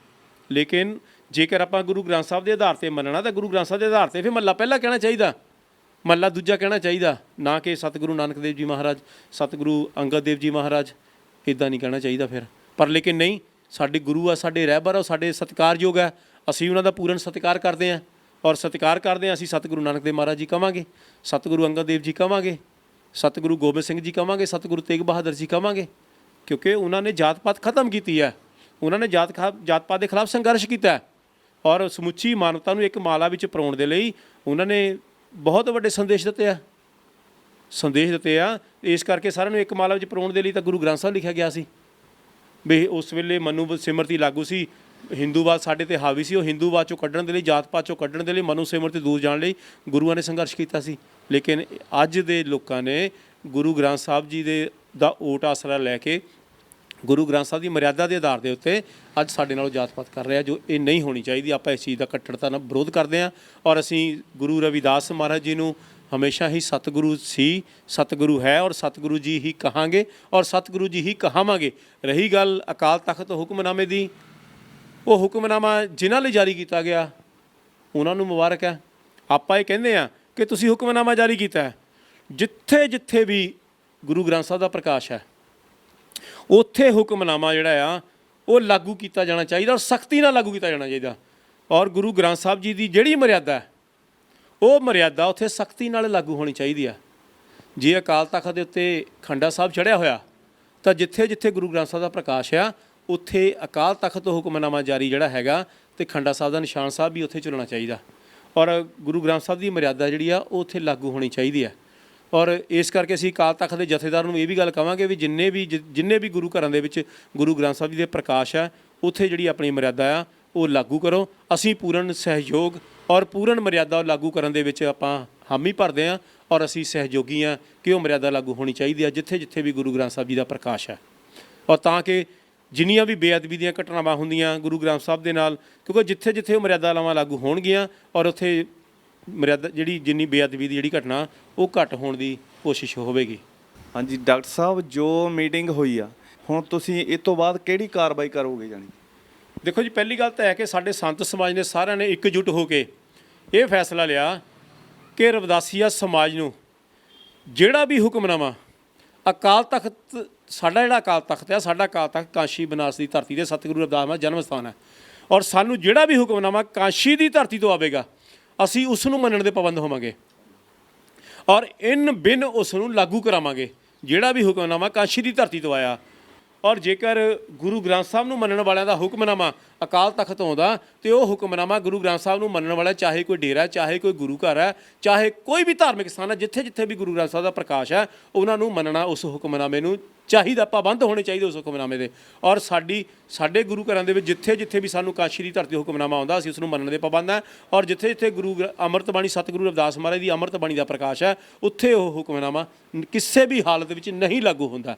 S2: ਲੇਕਿਨ ਜੇਕਰ ਆਪਾਂ ਗੁਰੂ ਗ੍ਰੰਥ ਸਾਹਿਬ ਦੇ ਆਧਾਰ ਤੇ ਮੰਨਣਾ, ਤਾਂ ਗੁਰੂ ਗ੍ਰੰਥ ਸਾਹਿਬ ਦੇ ਆਧਾਰ ਤੇ ਫਿਰ ਮਹੱਲਾ ਪਹਿਲਾ ਕਹਿਣਾ ਚਾਹੀਦਾ। ਮੱਲਾ ਦੂਜਾ ਕਹਿਣਾ ਚਾਹੀਦਾ। ਨਾ ਕਿ ਸਤਿਗੁਰੂ ਨਾਨਕ ਦੇਵ ਜੀ ਮਹਾਰਾਜ, ਸਤਿਗੁਰੂ ਅੰਗਦ ਦੇਵ ਜੀ ਮਹਾਰਾਜ ਇਦਾਂ ਨਹੀਂ ਕਹਿਣਾ ਚਾਹੀਦਾ ਫਿਰ। ਪਰ ਲੇਕਿਨ ਨਹੀਂ, ਸਾਡੇ ਗੁਰੂ ਆ, ਸਾਡੇ ਰਹਿਬਰ ਆ, ਉਹ ਸਾਡੇ ਸਤਿਕਾਰਯੋਗ ਆ। ਅਸੀਂ ਉਹਨਾਂ ਦਾ ਪੂਰਨ ਸਤਿਕਾਰ ਕਰਦੇ ਆ ਔਰ ਸਤਿਕਾਰ ਕਰਦੇ ਆ ਅਸੀਂ ਸਤਿਗੁਰੂ ਨਾਨਕ ਦੇਵ ਮਹਾਰਾਜ ਜੀ ਕਵਾਂਗੇ ਸਤਿਗੁਰੂ ਅੰਗਦ ਦੇਵ ਜੀ ਕਵਾਂਗੇ ਸਤਿਗੁਰੂ ਗੋਬਿੰਦ ਸਿੰਘ ਜੀ ਕਵਾਂਗੇ ਸਤਿਗੁਰੂ ਤੇਗ ਬਹਾਦਰ ਜੀ ਕਵਾਂਗੇ ਕਿਉਂਕਿ ਉਹਨਾਂ ਨੇ ਜਾਤ ਪਾਤ ਖਤਮ ਕੀਤੀ ਹੈ। ਉਹਨਾਂ ਨੇ ਜਾਤ ਖਾ- ਜਾਤ ਪਾਤ ਦੇ ਖਿਲਾਫ ਸੰਘਰਸ਼ ਕੀਤਾ ਹੈ। ਔਰ ਸਮੁੱਚੀ ਮਾਨਵਤਾ ਨੂੰ ਇੱਕ ਮਾਲਾ ਵਿੱਚ ਪਰੋਣ ਦੇ ਲਈ ਉਹਨਾਂ ਨੇ ਬਹੁਤ ਵੱਡੇ ਸੰਦੇਸ਼ ਦਿੱਤੇ ਆ। ਸੰਦੇਸ਼ ਦਿੱਤੇ ਆ। ਇਸ ਕਰਕੇ ਸਾਰਿਆਂ ਨੂੰ ਇੱਕ ਮਾਲਾ ਵਿੱਚ ਪਰੋਣ ਦੇ ਲਈ ਤਾਂ ਗੁਰੂ ਗ੍ਰੰਥ ਸਾਹਿਬ ਲਿਖਿਆ ਗਿਆ ਸੀ। ਵੀ ਉਸ ਵੇਲੇ ਮਨੂ ਸਿਮਰਤੀ ਲਾਗੂ ਸੀ। ਹਿੰਦੂਵਾਦ ਸਾਡੇ ਤੇ ਹਾਵੀ ਸੀ। ਉਹ ਹਿੰਦੂਵਾਦ ਚੋਂ ਕੱਢਣ ਦੇ ਲਈ, ਜਾਤ ਪਾਤ ਚੋਂ ਕੱਢਣ ਦੇ ਲਈ, ਮਨੂ ਸਿਮਰਤੀ ਦੂਰ ਜਾਣ ਲਈ ਗੁਰੂਆਂ ਨੇ ਸੰਘਰਸ਼ ਕੀਤਾ ਸੀ। ਲੇਕਿਨ ਅੱਜ ਦੇ ਲੋਕਾਂ ਨੇ ਗੁਰੂ ਗ੍ਰੰਥ ਸਾਹਿਬ ਜੀ ਦੇ ਦਾ ਓਟ ਆਸਰਾ ਲੈ ਕੇ ਗੁਰੂ ਗ੍ਰੰਥ ਸਾਹਿਬ ਦੀ ਮਰਿਆਦਾ ਦੇ ਆਧਾਰ ਦੇ ਉੱਤੇ ਅੱਜ ਸਾਡੇ ਨਾਲੋਂ ਜਾਤ ਪਾਤ ਕਰ ਰਿਹਾ ਜੋ ਇਹ ਨਹੀਂ ਹੋਣੀ ਚਾਹੀਦੀ। ਆਪਾਂ ਇਸ ਚੀਜ਼ ਦਾ ਕੱਟੜਤਾ ਨਾਲ ਵਿਰੋਧ ਕਰਦੇ ਹਾਂ ਔਰ ਅਸੀਂ ਗੁਰੂ ਰਵਿਦਾਸ ਮਹਾਰਾਜ ਜੀ ਨੂੰ ਹਮੇਸ਼ਾ ਹੀ ਸਤਿਗੁਰੂ ਸੀ, ਸਤਿਗੁਰੂ ਹੈ ਔਰ ਸਤਿਗੁਰੂ ਜੀ ਹੀ ਕਹਾਂਗੇ ਔਰ ਸਤਿਗੁਰੂ ਜੀ ਹੀ ਕਹਾਵਾਂਗੇ। ਰਹੀ ਗੱਲ ਅਕਾਲ ਤਖਤ ਹੁਕਮਨਾਮੇ ਦੀ, ਉਹ ਹੁਕਮਨਾਮਾ ਜਿਨ੍ਹਾਂ ਲਈ ਜਾਰੀ ਕੀਤਾ ਗਿਆ, ਉਹਨਾਂ ਨੂੰ ਮੁਬਾਰਕ ਹੈ। ਆਪਾਂ ਇਹ ਕਹਿੰਦੇ ਆ ਕਿ ਤੁਸੀਂ ਹੁਕਮਨਾਮਾ ਜਾਰੀ ਕੀਤਾ ਹੈ। ਜਿੱਥੇ ਜਿੱਥੇ ਵੀ ਗੁਰੂ ਗ੍ਰੰਥ ਸਾਹਿਬ ਦਾ ਪ੍ਰਕਾਸ਼ ਹੈ ਉੱਥੇ ਹੁਕਮਨਾਮਾ ਜਿਹੜਾ ਆ, ਉਹ ਲਾਗੂ ਕੀਤਾ ਜਾਣਾ ਚਾਹੀਦਾ ਔਰ ਸਖਤੀ ਨਾਲ ਲਾਗੂ ਕੀਤਾ ਜਾਣਾ ਚਾਹੀਦਾ। ਔਰ ਗੁਰੂ ਗ੍ਰੰਥ ਸਾਹਿਬ ਜੀ ਦੀ ਜਿਹੜੀ ਮਰਿਆਦਾ ਉਹ ਮਰਿਆਦਾ ਉੱਥੇ ਸਖਤੀ ਨਾਲ ਲਾਗੂ ਹੋਣੀ ਚਾਹੀਦੀ ਆ। ਜੇ ਅਕਾਲ ਤਖਤ ਦੇ ਉੱਤੇ ਖੰਡਾ ਸਾਹਿਬ ਚੜਿਆ ਹੋਇਆ, ਤਾਂ ਜਿੱਥੇ ਜਿੱਥੇ ਗੁਰੂ ਗ੍ਰੰਥ ਸਾਹਿਬ ਦਾ ਪ੍ਰਕਾਸ਼ ਆ, ਉੱਥੇ ਅਕਾਲ ਤਖਤ ਤੋਂ ਹੁਕਮਨਾਮਾ ਜਾਰੀ ਜਿਹੜਾ ਹੈਗਾ ਤੇ ਖੰਡਾ ਸਾਹਿਬ ਦਾ ਨਿਸ਼ਾਨ ਸਾਹਿਬ ਵੀ ਉੱਥੇ ਚੱਲਣਾ ਚਾਹੀਦਾ। ਔਰ ਗੁਰੂ ਗ੍ਰੰਥ ਸਾਹਿਬ ਦੀ ਮਰਿਆਦਾ ਜਿਹੜੀ ਆ, ਉਹ ਉੱਥੇ ਲਾਗੂ ਹੋਣੀ ਚਾਹੀਦੀ ਆ। ਔਰ ਇਸ ਕਰਕੇ ਅਸੀਂ ਅਕਾਲ ਤਖਤ ਦੇ ਜਥੇਦਾਰ ਨੂੰ ਇਹ ਵੀ ਗੱਲ ਕਵਾਂਗੇ ਵੀ ਜਿੰਨੇ ਵੀ ਜਿ- ਜਿੰਨੇ ਵੀ ਗੁਰੂ ਘਰਾਂ ਦੇ ਵਿੱਚ ਗੁਰੂ ਗ੍ਰੰਥ ਸਾਹਿਬ ਜੀ ਦੇ ਪ੍ਰਕਾਸ਼ ਹੈ ਉੱਥੇ ਜਿਹੜੀ ਆਪਣੀ ਮਰਿਆਦਾ ਆ, ਉਹ ਲਾਗੂ ਕਰੋ। ਅਸੀਂ ਪੂਰਨ ਸਹਿਯੋਗ ਔਰ ਪੂਰਨ ਮਰਿਆਦਾ ਲਾਗੂ ਕਰਨ ਦੇ ਵਿੱਚ ਆਪਾਂ ਹਾਮੀ ਭਰਦੇ ਹਾਂ ਔਰ ਅਸੀਂ ਸਹਿਯੋਗੀ ਹਾਂ ਕਿ ਉਹ ਮਰਿਆਦਾ ਲਾਗੂ ਹੋਣੀ ਚਾਹੀਦੀ ਹੈ ਜਿੱਥੇ ਜਿੱਥੇ ਵੀ ਗੁਰੂ ਗ੍ਰੰਥ ਸਾਹਿਬ ਜੀ ਦਾ ਪ੍ਰਕਾਸ਼ ਹੈ ਔਰ ਤਾਂ ਕਿ ਜਿੰਨੀਆਂ ਵੀ ਬੇਅਦਬੀ ਦੀਆਂ ਘਟਨਾਵਾਂ ਹੁੰਦੀਆਂ ਗੁਰੂ ਗ੍ਰੰਥ ਸਾਹਿਬ ਦੇ ਨਾਲ, ਕਿਉਂਕਿ ਜਿੱਥੇ ਜਿੱਥੇ ਉਹ ਮਰਿਆਦਾ ਲਾਵਾਂ ਲਾਗੂ ਹੋਣਗੀਆਂ ਔਰ ਉੱਥੇ ਮਰਿਆਦਾ ਜਿਹੜੀ ਜਿੰਨੀ ਬੇਅਦਬੀ ਦੀ ਜਿਹੜੀ ਘਟਨਾ ਉਹ ਘੱਟ ਹੋਣ ਦੀ ਕੋਸ਼ਿਸ਼ ਹੋਵੇਗੀ।
S1: ਹਾਂਜੀ ਡਾਕਟਰ ਸਾਹਿਬ ਜੋ ਮੀਟਿੰਗ ਹੋਈ ਆ ਹੁਣ ਤੁਸੀਂ ਇਹ ਤੋਂ ਬਾਅਦ ਕਿਹੜੀ ਕਾਰਵਾਈ ਕਰੋਗੇ ਜਾਨੀ
S2: ਦੇਖੋ ਜੀ ਪਹਿਲੀ ਗੱਲ ਤਾਂ ਹੈ ਕਿ ਸਾਡੇ ਸੰਤ ਸਮਾਜ ਨੇ ਸਾਰਿਆਂ ਨੇ ਇਕਜੁੱਟ ਹੋ ਕੇ ਇਹ ਫੈਸਲਾ ਲਿਆ ਕਿ ਰਵਿਦਾਸੀਆ ਸਮਾਜ ਨੂੰ ਜਿਹੜਾ ਵੀ ਹੁਕਮਨਾਮਾ ਅਕਾਲ ਤਖਤ ਸਾਡਾ ਜਿਹੜਾ ਅਕਾਲ ਤਖਤ ਹੈ ਸਾਡਾ ਅਕਾਲ ਤਖਤ ਕਾਸ਼ੀ ਬਨਾਰਸ ਦੀ ਧਰਤੀ ਤੇ ਸਤਿਗੁਰੂ ਰਵਿਦਾਸ ਮਹਾਰਾਜ ਜਨਮ ਸਥਾਨ ਹੈ। ਔਰ ਸਾਨੂੰ ਜਿਹੜਾ ਵੀ ਹੁਕਮਨਾਮਾ ਕਾਸ਼ੀ ਦੀ ਧਰਤੀ ਤੋਂ ਆਵੇਗਾ ਅਸੀਂ ਉਸ ਨੂੰ ਮੰਨਣ ਦੇ ਪਾਬੰਦ ਹੋਵਾਂਗੇ। ਔਰ ਇਨ ਬਿਨ ਉਸ ਨੂੰ ਲਾਗੂ ਕਰਾਵਾਂਗੇ। ਜਿਹੜਾ ਵੀ ਹੁਕਮਨਾਮਾ ਕਾਸ਼ੀ ਦੀ ਧਰਤੀ ਤੋਂ ਆਇਆ। ਔਰ ਜੇਕਰ ਗੁਰੂ ਗ੍ਰੰਥ ਸਾਹਿਬ ਨੂੰ ਮੰਨਣ ਵਾਲਿਆਂ ਦਾ ਹੁਕਮਨਾਮਾ ਅਕਾਲ ਤਖਤ ਆਉਂਦਾ, ਤੇ ਉਹ ਹੁਕਮਨਾਮਾ ਗੁਰੂ ਗ੍ਰੰਥ ਸਾਹਿਬ ਨੂੰ ਮੰਨਣ ਵਾਲਾ ਚਾਹੇ ਕੋਈ ਡੇਰਾ, ਚਾਹੇ ਕੋਈ ਗੁਰੂ ਘਰ ਹੈ, ਚਾਹੇ ਕੋਈ ਵੀ ਧਾਰਮਿਕ ਸਥਾਨ ਹੈ ਜਿੱਥੇ ਜਿੱਥੇ ਵੀ ਗੁਰੂ ਗ੍ਰੰਥ ਸਾਹਿਬ ਦਾ ਪ੍ਰਕਾਸ਼ ਹੈ, ਉਹਨਾਂ ਨੂੰ ਮੰਨਣਾ ਉਸ ਹੁਕਮਨਾਮੇ ਨੂੰ ਚਾਹੀਦਾ ਪਾਬੰਦ ਹੋਣੇ ਚਾਹੀਦੇ ਉਸ ਹੁਕਮਨਾਮੇ ਦੇ। ਔਰ ਸਾਡੀ, ਸਾਡੇ ਗੁਰੂ ਘਰਾਂ ਦੇ ਵਿੱਚ ਜਿੱਥੇ ਜਿੱਥੇ ਵੀ ਸਾਨੂੰ ਕਾਸ਼ੀ ਦੀ ਧਰਤੀ ਹੁਕਮਨਾਮਾ ਆਉਂਦਾ, ਅਸੀਂ ਉਸ ਨੂੰ ਮੰਨਣ ਦੇ ਪਾਬੰਦ ਹਾਂ। ਔਰ ਜਿੱਥੇ ਜਿੱਥੇ ਗੁਰੂ ਗ੍ਰ- ਅੰਮ੍ਰਿਤ ਬਾਣੀ ਸਤਿਗੁਰੂ ਰਵਿਦਾਸ ਮਹਾਰਾਜ ਦੀ ਅੰਮ੍ਰਿਤ ਬਾਣੀ ਦਾ ਪ੍ਰਕਾਸ਼ ਹੈ, ਉੱਥੇ ਉਹ ਹੁਕਮਨਾਮਾ ਕਿਸੇ ਵੀ ਹਾਲਤ ਵਿੱਚ ਨਹੀਂ ਲਾਗੂ ਹੁੰਦਾ।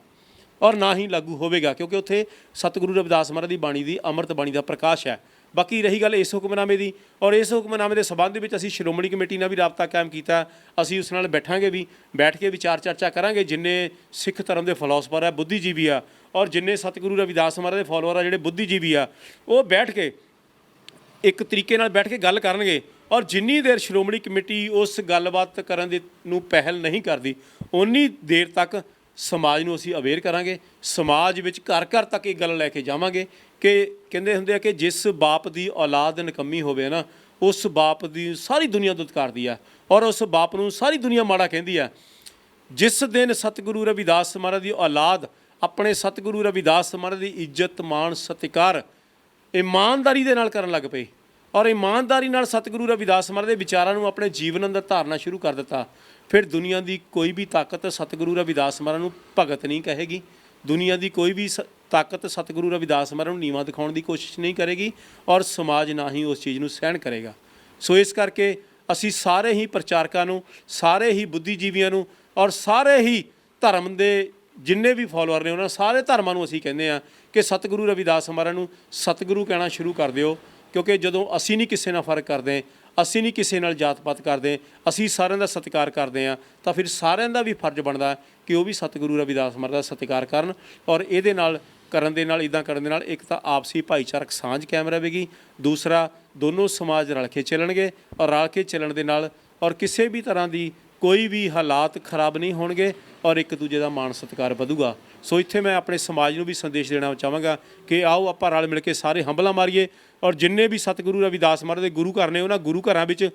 S2: ਔਰ ਨਾ ਹੀ ਲਾਗੂ ਹੋਵੇਗਾ, ਕਿਉਂਕਿ ਉੱਥੇ ਸਤਿਗੁਰੂ ਰਵਿਦਾਸ ਮਹਾਰਾਜ ਦੀ ਬਾਣੀ ਦੀ ਅੰਮ੍ਰਿਤ ਬਾਣੀ ਦਾ ਪ੍ਰਕਾਸ਼ ਹੈ। ਬਾਕੀ ਰਹੀ ਗੱਲ ਇਸ ਹੁਕਮਨਾਮੇ ਦੀ ਔਰ ਇਸ ਹੁਕਮਨਾਮੇ ਦੇ ਸਬੰਧ ਵਿੱਚ ਅਸੀਂ ਸ਼੍ਰੋਮਣੀ ਕਮੇਟੀ ਨਾਲ ਵੀ ਰਾਬਤਾ ਕਾਇਮ ਕੀਤਾ। ਅਸੀਂ ਉਸ ਨਾਲ ਬੈਠਾਂਗੇ ਵੀ, ਬੈਠ ਕੇ ਵਿਚਾਰ ਚਰਚਾ ਕਰਾਂਗੇ। ਜਿੰਨੇ ਸਿੱਖ ਧਰਮ ਦੇ ਫਿਲਾਸਫਰ ਆ, ਬੁੱਧੀਜੀਵੀ ਆ ਔਰ ਜਿੰਨੇ ਸਤਿਗੁਰੂ ਰਵਿਦਾਸ ਮਹਾਰਾਜ ਦੇ ਫਾਲੋਅਰ ਆ, ਜਿਹੜੇ ਬੁੱਧੀਜੀਵੀ ਆ, ਉਹ ਬੈਠ ਕੇ ਇੱਕ ਤਰੀਕੇ ਨਾਲ ਬੈਠ ਕੇ ਗੱਲ ਕਰਨਗੇ ਔਰ ਜਿੰਨੀ ਦੇਰ ਸ਼੍ਰੋਮਣੀ ਕਮੇਟੀ ਉਸ ਗੱਲਬਾਤ ਕਰਨ ਦੇ ਨੂੰ ਪਹਿਲ ਨਹੀਂ ਕਰਦੀ ਉਨੀ ਦੇਰ ਤੱਕ ਸਮਾਜ ਨੂੰ ਅਸੀਂ ਅਵੇਅਰ ਕਰਾਂਗੇ, ਸਮਾਜ ਵਿੱਚ ਘਰ ਘਰ ਤੱਕ ਇਹ ਗੱਲ ਲੈ ਕੇ ਜਾਵਾਂਗੇ ਕਿ ਕਹਿੰਦੇ ਹੁੰਦੇ ਆ ਕਿ ਜਿਸ ਬਾਪ ਦੀ ਔਲਾਦ ਨਿਕੰਮੀ ਹੋਵੇ ਨਾ, ਉਸ ਬਾਪ ਦੀ ਸਾਰੀ ਦੁਨੀਆ ਦੁਤਕਾਰਦੀ ਆ ਔਰ ਉਸ ਬਾਪ ਨੂੰ ਸਾਰੀ ਦੁਨੀਆ ਮਾੜਾ ਕਹਿੰਦੀ ਆ। ਜਿਸ ਦਿਨ ਸਤਿਗੁਰੂ ਰਵਿਦਾਸ ਮਹਾਰਾਜ ਦੀ ਔਲਾਦ, ਆਪਣੇ ਸਤਿਗੁਰੂ ਰਵਿਦਾਸ ਮਹਾਰਾਜ ਦੀ ਇੱਜ਼ਤ, ਮਾਣ, ਸਤਿਕਾਰ ਇਮਾਨਦਾਰੀ ਦੇ ਨਾਲ ਕਰਨ ਲੱਗ ਪਏ ਔਰ ਇਮਾਨਦਾਰੀ ਨਾਲ ਸਤਿਗੁਰੂ ਰਵਿਦਾਸ ਮਹਾਰਾਜ ਦੇ ਵਿਚਾਰਾਂ ਨੂੰ ਆਪਣੇ ਜੀਵਨ ਅੰਦਰ ਧਾਰਨਾ ਸ਼ੁਰੂ ਕਰ ਦਿੱਤਾ। ਫਿਰ ਦੁਨੀਆ ਦੀ ਕੋਈ ਵੀ ਤਾਕਤ ਸਤਿਗੁਰੂ ਰਵਿਦਾਸ ਮਹਾਰਾਜ ਨੂੰ ਭਗਤ ਨਹੀਂ ਕਹੇਗੀ। ਦੁਨੀਆ ਦੀ ਕੋਈ ਵੀ ਸ- ਤਾਕਤ ਸਤਿਗੁਰੂ ਰਵਿਦਾਸ ਮਹਾਰਾਜ ਨੂੰ ਨੀਵਾਂ ਦਿਖਾਉਣ ਦੀ ਕੋਸ਼ਿਸ਼ ਨਹੀਂ ਕਰੇਗੀ ਔਰ ਸਮਾਜ ਨਾ ਹੀ ਉਸ ਚੀਜ਼ ਨੂੰ ਸਹਿਣ ਕਰੇਗਾ। ਸੋ ਇਸ ਕਰਕੇ ਅਸੀਂ ਸਾਰੇ ਹੀ ਪ੍ਰਚਾਰਕਾਂ ਨੂੰ, ਸਾਰੇ ਹੀ ਬੁੱਧੀਜੀਵੀਆਂ ਨੂੰ ਔਰ ਸਾਰੇ ਹੀ ਧਰਮ ਦੇ ਜਿੰਨੇ ਵੀ ਫਾਲੋਅਰ ਨੇ ਉਹਨਾਂ ਸਾਰੇ ਧਰਮਾਂ ਨੂੰ ਅਸੀਂ ਕਹਿੰਦੇ ਆ ਕਿ ਸਤਿਗੁਰੂ ਰਵਿਦਾਸ ਮਹਾਰਾਜ ਨੂੰ ਸਤਿਗੁਰੂ ਕਹਿਣਾ ਸ਼ੁਰੂ ਕਰ ਦਿਓ। ਕਿਉਂਕਿ ਜਦੋਂ ਅਸੀਂ ਨਹੀਂ ਕਿਸੇ ਨਾਲ ਫ਼ਰਕ ਕਰਦੇ ਅਸੀਂ ਨਹੀਂ ਕਿਸੇ ਨਾਲ ਜਾਤ-ਪਾਤ ਕਰਦੇ, ਅਸੀਂ ਸਾਰਿਆਂ ਦਾ ਸਤਿਕਾਰ ਕਰਦੇ ਆ ਤਾਂ ਫਿਰ ਸਾਰਿਆਂ ਦਾ ਵੀ ਫਰਜ਼ ਬਣਦਾ ਕਿ ਉਹ ਵੀ ਸਤਿਗੁਰੂ ਰਵਿਦਾਸ ਮਹਾਰਾਜ ਦਾ ਸਤਿਕਾਰ ਕਰਨ ਔਰ ਇਹਦੇ ਨਾਲ ਕਰਨ ਦੇ ਨਾਲ, ਇਦਾਂ ਕਰਨ ਦੇ ਨਾਲ ਇੱਕ ਤਾਂ ਆਪਸੀ ਭਾਈਚਾਰਕ ਸਾਂਝ ਕਾਇਮ ਰਹੇਗੀ, ਦੂਸਰਾ ਦੋਨੋਂ ਸਮਾਜ ਰਲ ਕੇ ਚੱਲਣਗੇ ਔਰ ਰਲ ਕੇ ਚੱਲਣ ਦੇ ਨਾਲ ਔਰ ਕਿਸੇ ਵੀ ਤਰ੍ਹਾਂ ਦੀ ਕੋਈ ਵੀ ਹਾਲਾਤ ਖਰਾਬ ਨਹੀਂ ਹੋਣਗੇ ਔਰ ਇੱਕ ਦੂਜੇ ਦਾ ਮਾਣ ਸਤਿਕਾਰ ਵਧੂਗਾ। ਸੋ ਇੱਥੇ ਮੈਂ ਆਪਣੇ ਸਮਾਜ ਨੂੰ ਵੀ ਸੰਦੇਸ਼ ਦੇਣਾ ਚਾਹਾਂਗਾ ਕਿ ਆਓ ਆਪਾਂ ਰਲ ਮਿਲ ਕੇ ਸਾਰੇ ਹੰਬਲਾ ਮਾਰੀਏ ਔਰ ਜਿੰਨੇ ਵੀ ਸਤਿਗੁਰੂ ਰਵਿਦਾਸ ਮਹਾਰਾਜ ਦੇ ਗੁਰੂ ਘਰ ਨੇ ਉਹਨਾਂ ਗੁਰੂ ਘਰਾਂ ਵਿੱਚ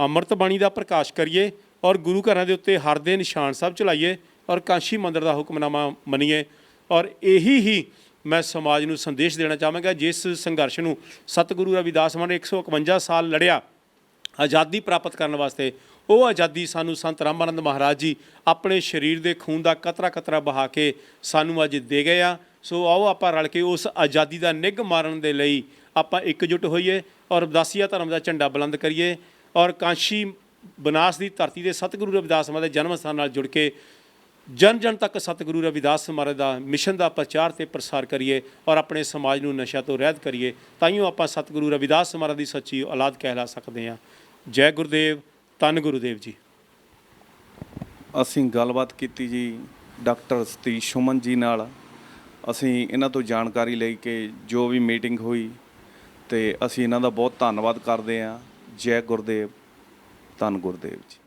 S2: ਅੰਮ੍ਰਿਤ ਬਾਣੀ ਦਾ ਪ੍ਰਕਾਸ਼ ਕਰੀਏ ਔਰ ਗੁਰੂ ਘਰਾਂ ਦੇ ਉੱਤੇ ਹਰ ਦੇ ਨਿਸ਼ਾਨ ਸਾਹਿਬ ਚਲਾਈਏ ਔਰ ਕਾਂਸ਼ੀ ਮੰਦਰ ਦਾ ਹੁਕਮਨਾਮਾ ਮੰਨੀਏ ਔਰ ਇਹੀ ਹੀ ਮੈਂ ਸਮਾਜ ਨੂੰ ਸੰਦੇਸ਼ ਦੇਣਾ ਚਾਹਾਂਗਾ, ਜਿਸ ਸੰਘਰਸ਼ ਨੂੰ ਸਤਿਗੁਰੂ ਰਵਿਦਾਸ ਮਹਾਰਾਜ ਨੇ 151 ਸਾਲ ਲੜਿਆ, ਆਜ਼ਾਦੀ ਪ੍ਰਾਪਤ ਕਰਨ ਵਾਸਤੇ ਉਹ ਆਜ਼ਾਦੀ ਸਾਨੂੰ ਸੰਤ ਰਾਮਾਨੰਦ ਮਹਾਰਾਜ ਜੀ ਆਪਣੇ ਸਰੀਰ ਦੇ ਖੂਨ ਦਾ ਕਤਰਾ ਕਤਰਾ ਬਹਾ ਕੇ ਸਾਨੂੰ ਅੱਜ ਦੇ ਗਏ ਆ। ਸੋ ਆਓ ਆਪਾਂ ਰਲ ਕੇ ਉਸ ਆਜ਼ਾਦੀ ਦਾ ਨਿੱਘ ਮਾਰਨ ਦੇ ਲਈ ਆਪਾਂ ਇਕਜੁੱਟ ਹੋਈਏ ਔਰ ਰਵਿਦਾਸੀਆ ਧਰਮ ਦਾ ਝੰਡਾ ਬੁਲੰਦ ਕਰੀਏ ਔਰ ਕਾਂਸ਼ੀ ਬਨਾਸ ਦੀ ਧਰਤੀ ਦੇ ਸਤਿਗੁਰੂ ਰਵਿਦਾਸ ਮਹਾਰਾਜ ਦੇ ਜਨਮ ਸਥਾਨ ਨਾਲ ਜੁੜ ਕੇ ਜਨ ਜਨ ਤੱਕ ਸਤਿਗੁਰੂ ਰਵਿਦਾਸ ਮਹਾਰਾਜ ਦਾ ਮਿਸ਼ਨ ਦਾ ਪ੍ਰਚਾਰ ਤੇ ਪ੍ਰਸਾਰ ਕਰੀਏ ਔਰ ਆਪਣੇ ਸਮਾਜ ਨੂੰ ਨਸ਼ਾ ਤੋਂ ਰਹਿਤ ਕਰੀਏ। ਤਾਈਓ ਆਪਾਂ ਸਤਿਗੁਰੂ ਰਵਿਦਾਸ ਮਹਾਰਾਜ ਦੀ ਸੱਚੀ ਔਲਾਦ ਕਹਿਲਾ ਸਕਦੇ ਹਾਂ। ਜੈ ਗੁਰਦੇਵ ਧੰਨ ਗੁਰੂਦੇਵ ਜੀ।
S1: ਅਸੀਂ ਗੱਲਬਾਤ ਕੀਤੀ ਜੀ ਡਾਕਟਰ ਸਤੀਸ਼ ਸੁਮਨ ਜੀ ਨਾਲ। ਅਸੀਂ ਇਹਨਾਂ ਤੋਂ ਜਾਣਕਾਰੀ ਲਈ ਕਿ ਜੋ ਵੀ ਮੀਟਿੰਗ ਹੋਈ ਤੇ ਅਸੀਂ ਇਹਨਾਂ ਦਾ ਬਹੁਤ ਧੰਨਵਾਦ ਕਰਦੇ ਹਾਂ। ਜੈ ਗੁਰਦੇਵ, ਧੰਨ ਗੁਰਦੇਵ ਜੀ।